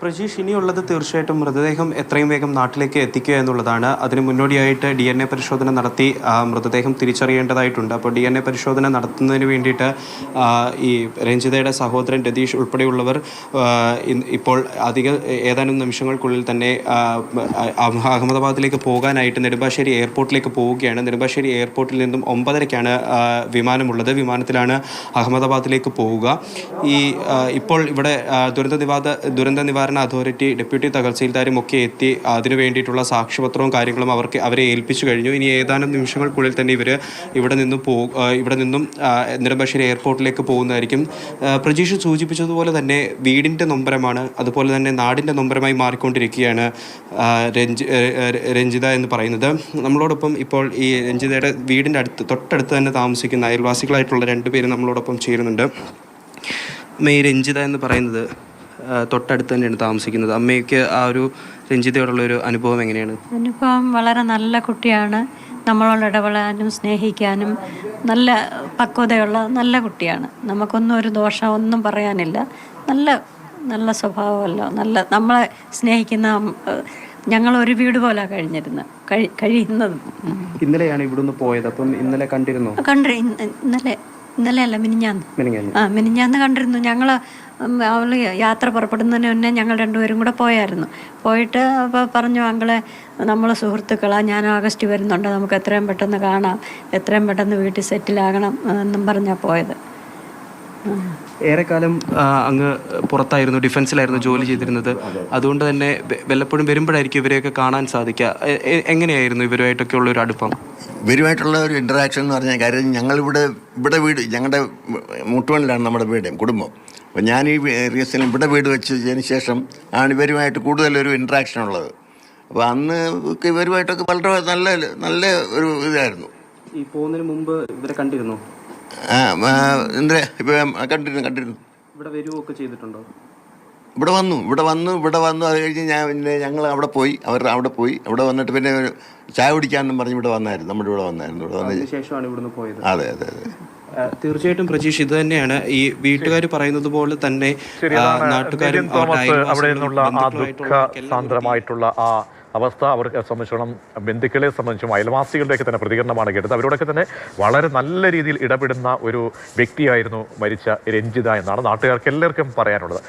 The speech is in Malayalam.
പ്രജീഷ് ഇനിയുള്ളത് തീർച്ചയായിട്ടും മൃതദേഹം എത്രയും വേഗം നാട്ടിലേക്ക് എത്തിക്കുക എന്നുള്ളതാണ്. അതിന് മുന്നോടിയായിട്ട് ഡി എൻ എ പരിശോധന നടത്തി മൃതദേഹം തിരിച്ചറിയേണ്ടതായിട്ടുണ്ട്. അപ്പോൾ ഡി എൻ എ പരിശോധന നടത്തുന്നതിന് വേണ്ടിയിട്ട് ഈ രഞ്ജിതയുടെ സഹോദരൻ രതീഷ് ഉൾപ്പെടെയുള്ളവർ ഇപ്പോൾ അധിക ഏതാനും നിമിഷങ്ങൾക്കുള്ളിൽ തന്നെ അഹമ്മദാബാദിലേക്ക് പോകാനായിട്ട് നെടുമ്പാശ്ശേരി എയർപോർട്ടിലേക്ക് പോവുകയാണ്. നെടുമ്പാശ്ശേരി എയർപോർട്ടിൽ നിന്നും ഒമ്പതരയ്ക്കാണ് വിമാനമുള്ളത്. വിമാനത്തിലാണ് അഹമ്മദാബാദിലേക്ക് പോവുക. ഈ ഇപ്പോൾ ഇവിടെ ദുരന്ത നിവാദ ദുരന്ത നിവാരണ അതോറിറ്റി ഡെപ്യൂട്ടി തഹസിൽദാരും ഒക്കെ എത്തി അതിനു വേണ്ടിയിട്ടുള്ള സാക്ഷ്യപത്രവും കാര്യങ്ങളും അവർക്ക് അവരെ ഏൽപ്പിച്ചു കഴിഞ്ഞു. ഇനി ഏതാനും നിമിഷങ്ങൾക്കുള്ളിൽ തന്നെ ഇവർ ഇവിടെ നിന്നും പോ ഇവിടെ നിന്നും നെടുമ്പാശ്ശേരി എയർപോർട്ടിലേക്ക് പോകുന്നതായിരിക്കും. പ്രജീഷ് സൂചിപ്പിച്ചതുപോലെ തന്നെ വീടിന്റെ നൊമ്പരമാണ് അതുപോലെ തന്നെ നാടിന്റെ നൊമ്പരമായി മാറിക്കൊണ്ടിരിക്കുകയാണ് രഞ്ജി രഞ്ജിത എന്ന് പറയുന്നത്. നമ്മളോടൊപ്പം ഇപ്പോൾ ഈ രഞ്ജിതയുടെ വീടിന്റെ അടുത്ത് തൊട്ടടുത്ത് തന്നെ താമസിക്കുന്ന അയൽവാസികളായിട്ടുള്ള രണ്ടുപേരും നമ്മളോടൊപ്പം ചേരുന്നുണ്ട്. മെയ് രഞ്ജിത എന്ന് പറയുന്നത് തൊട്ടടുത്ത് തന്നെയാണ് താമസിക്കുന്നത്. അമ്മയ്ക്ക് ആ ഒരു രഞ്ജിതയോടുള്ള ഒരു അനുഭവം എങ്ങനെയാണ്? അനുഭവം വളരെ നല്ല കുട്ടിയാണ്. നമ്മളോട് ഇടപെടാനും സ്നേഹിക്കാനും നല്ല പക്വതയുള്ള നല്ല കുട്ടിയാണ്. നമുക്കൊന്നും ഒരു ദോഷം ഒന്നും പറയാനില്ല. നല്ല നല്ല സ്വഭാവമല്ല. നല്ല നമ്മളെ സ്നേഹിക്കുന്ന ഞങ്ങൾ ഒരു വീട് പോലെ കഴിഞ്ഞിരുന്നത് കഴി കഴിയുന്നത്. ഇന്നലെയാണ് ഇവിടുന്ന് പോയത്. അപ്പം ഇന്നലെ കണ്ടിരുന്നു? കണ്ടു ഇന്നലെ ഇന്നലെ അല്ല മിനിഞ്ഞാന്ന്. ആ മിനിഞ്ഞാന്ന് കണ്ടിരുന്നു. ഞങ്ങൾ അവൾ യാത്ര പുറപ്പെടുന്നതിന് മുന്നേ ഞങ്ങൾ രണ്ടുപേരും കൂടെ പോയായിരുന്നു. പോയിട്ട് അപ്പോൾ പറഞ്ഞു അങ്ങളെ നമ്മളെ സുഹൃത്തുക്കളാ ഞാൻ ഓഗസ്റ്റ് വരുന്നുണ്ട്. നമുക്ക് എത്രയും പെട്ടെന്ന് കാണാം. എത്രയും പെട്ടെന്ന് വീട്ടിൽ സെറ്റിലാകണം എന്നും പറഞ്ഞാൽ പോയത്. ഏറെക്കാലം അങ്ങ് പുറത്തായിരുന്നു ഡിഫൻസിലായിരുന്നു ജോലി ചെയ്തിരുന്നത്. അതുകൊണ്ട് തന്നെ വല്ലപ്പോഴും വരുമ്പോഴായിരിക്കും ഇവരെയൊക്കെ കാണാൻ സാധിക്കുക. എങ്ങനെയായിരുന്നു ഇവരുമായിട്ടൊക്കെ ഉള്ള ഒരു അടുപ്പം? ഇവരുമായിട്ടുള്ള ഒരു ഇന്ററാക്ഷൻ എന്ന് പറഞ്ഞാൽ കാര്യം ഞങ്ങളിവിടെ ഇവിടെ വീട് ഞങ്ങളുടെ മുട്ടുവണിലാണ് നമ്മുടെ വീട് കുടുംബം. അപ്പോൾ ഞാൻ ഈ റീസണിൽ ഇവിടെ വീട് വെച്ചതിന് ശേഷം ആണ് ഇവരുമായിട്ട് കൂടുതലൊരു ഇൻട്രാക്ഷൻ ഉള്ളത്. അപ്പോൾ അന്ന് ഇവരുമായിട്ടൊക്കെ വളരെ നല്ല നല്ല ഒരു ഇതായിരുന്നു. ഈ പോകുന്നതിന് മുമ്പ് ഇവരെ കണ്ടിരുന്നു? ഇപ്പം കണ്ടിരുന്നു കണ്ടിരുന്നു. ഇവിടെ ചെയ്തിട്ടുണ്ടോ? ഇവിടെ വന്നു ഇവിടെ വന്നു ഇവിടെ വന്നു അത് കഴിഞ്ഞ് ഞാൻ പിന്നെ ഞങ്ങൾ അവിടെ പോയി അവർ അവിടെ പോയി അവിടെ വന്നിട്ട് പിന്നെ ഒരു ചായ കുടിക്കാന്നും പറഞ്ഞ് ഇവിടെ വന്നായിരുന്നു നമ്മുടെ ഇവിടെ വന്നായിരുന്നു ഇവിടെ വന്ന ശേഷമാണ് ഇവിടുന്ന് പോയത്. അതെ അതെ അതെ. തീർച്ചയായിട്ടും പ്രജീഷ് ഇത് തന്നെയാണ് ഈ വീട്ടുകാർ പറയുന്നത് പോലെ തന്നെ നാട്ടുകാരും അവിടെ നിന്നുള്ള ആ ദുഃഖ സാന്ദ്രമായിട്ടുള്ള ആ അവസ്ഥ അവർക്ക് സംബന്ധിച്ചോളം ബന്ധുക്കളെ സംബന്ധിച്ചും അയൽവാസികളുടെയൊക്കെ തന്നെ പ്രതികരണമാണ് കേട്ടത്. അവരോടൊക്കെ തന്നെ വളരെ നല്ല രീതിയിൽ ഇടപെടുന്ന ഒരു വ്യക്തിയായിരുന്നു മരിച്ച രഞ്ജിത എന്നാണ് നാട്ടുകാർക്ക് എല്ലാവർക്കും പറയാനുള്ളത്.